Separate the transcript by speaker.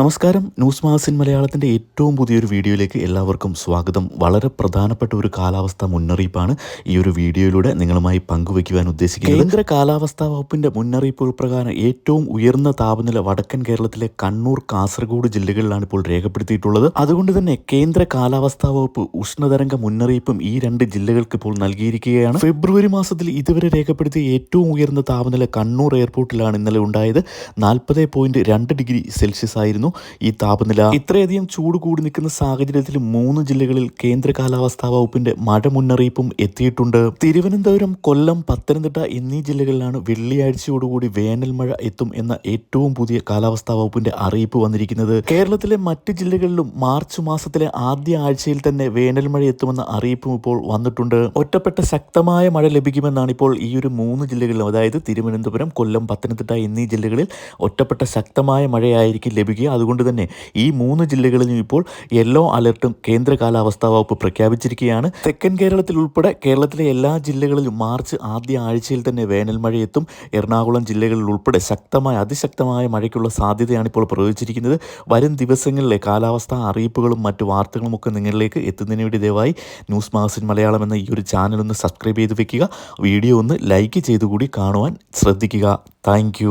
Speaker 1: നമസ്കാരം. ന്യൂസ് മാസിൻ മലയാളത്തിന്റെ ഏറ്റവും പുതിയൊരു വീഡിയോയിലേക്ക് എല്ലാവർക്കും സ്വാഗതം. വളരെ പ്രധാനപ്പെട്ട ഒരു കാലാവസ്ഥ മുന്നറിയിപ്പാണ് ഈ ഒരു വീഡിയോയിലൂടെ നിങ്ങളുമായി പങ്കുവയ്ക്കുവാൻ ഉദ്ദേശിക്കുന്നത്. കേന്ദ്ര കാലാവസ്ഥാ വകുപ്പിന്റെ മുന്നറിയിപ്പ് പ്രകാരം ഏറ്റവും ഉയർന്ന താപനില വടക്കൻ കേരളത്തിലെ കണ്ണൂർ കാസർഗോഡ് ജില്ലകളിലാണ് ഇപ്പോൾ രേഖപ്പെടുത്തിയിട്ടുള്ളത്. അതുകൊണ്ട് തന്നെ കേന്ദ്ര കാലാവസ്ഥാ വകുപ്പ് ഉഷ്ണതരംഗ മുന്നറിയിപ്പും ഈ രണ്ട് ജില്ലകൾക്ക് ഇപ്പോൾ നൽകിയിരിക്കുകയാണ്. ഫെബ്രുവരി മാസത്തിൽ ഇതുവരെ രേഖപ്പെടുത്തിയ ഏറ്റവും ഉയർന്ന താപനില കണ്ണൂർ എയർപോർട്ടിലാണ് ഇന്നലെ ഉണ്ടായത്. നാൽപ്പത് ഡിഗ്രി സെൽഷ്യസ് ആയിരുന്നു ഈ താപനില ഇത്രയധികം ചൂട് കൂടി നിൽക്കുന്ന സാഹചര്യത്തിൽ മൂന്ന് ജില്ലകളിൽ കേന്ദ്ര കാലാവസ്ഥാ വകുപ്പിന്റെ മഴ മുന്നറിയിപ്പും എത്തിയിട്ടുണ്ട്. തിരുവനന്തപുരം കൊല്ലം പത്തനംതിട്ട എന്നീ ജില്ലകളിലാണ് വെള്ളിയാഴ്ചയോടുകൂടി വേനൽ മഴ എത്തും എന്ന ഏറ്റവും പുതിയ കാലാവസ്ഥാ വകുപ്പിന്റെ അറിയിപ്പ് വന്നിരിക്കുന്നത്. കേരളത്തിലെ മറ്റ് ജില്ലകളിലും മാർച്ച് മാസത്തിലെ ആദ്യ ആഴ്ചയിൽ തന്നെ വേനൽ മഴ എത്തുമെന്ന അറിയിപ്പും ഇപ്പോൾ വന്നിട്ടുണ്ട്. ഒറ്റപ്പെട്ട ശക്തമായ മഴ ലഭിക്കുമെന്നാണ് ഇപ്പോൾ ഈ ഒരു മൂന്ന് ജില്ലകളിലും അതായത് തിരുവനന്തപുരം കൊല്ലം പത്തനംതിട്ട എന്നീ ജില്ലകളിൽ ഒറ്റപ്പെട്ട ശക്തമായ മഴയായിരിക്കും ലഭിക്കുക. അതുകൊണ്ട് തന്നെ ഈ മൂന്ന് ജില്ലകളിലും ഇപ്പോൾ യെല്ലോ അലർട്ടും കേന്ദ്ര കാലാവസ്ഥാ വകുപ്പ് പ്രഖ്യാപിച്ചിരിക്കുകയാണ്. തെക്കൻ കേരളത്തിൽ ഉൾപ്പെടെ കേരളത്തിലെ എല്ലാ ജില്ലകളിലും മാർച്ച് ആദ്യ ആഴ്ചയിൽ തന്നെ വേനൽ മഴയെത്തും. എറണാകുളം ജില്ലകളിൽ ഉൾപ്പെടെ ശക്തമായ അതിശക്തമായ മഴയ്ക്കുള്ള സാധ്യതയാണ് ഇപ്പോൾ പ്രവചിച്ചിരിക്കുന്നത് വരും ദിവസങ്ങളിലെ കാലാവസ്ഥാ അറിയിപ്പുകളും മറ്റു വാർത്തകളും ഒക്കെ നിങ്ങളിലേക്ക് എത്തുന്നതിന് വേണ്ടി ദയവായി ന്യൂസ് മാഗസിൻ മലയാളം എന്ന ഈ ഒരു ചാനൽ ഒന്ന് സബ്സ്ക്രൈബ് ചെയ്ത് വെക്കുക. വീഡിയോ ഒന്ന് ലൈക്ക് ചെയ്തുകൂടി കാണുവാൻ ശ്രദ്ധിക്കുക. താങ്ക്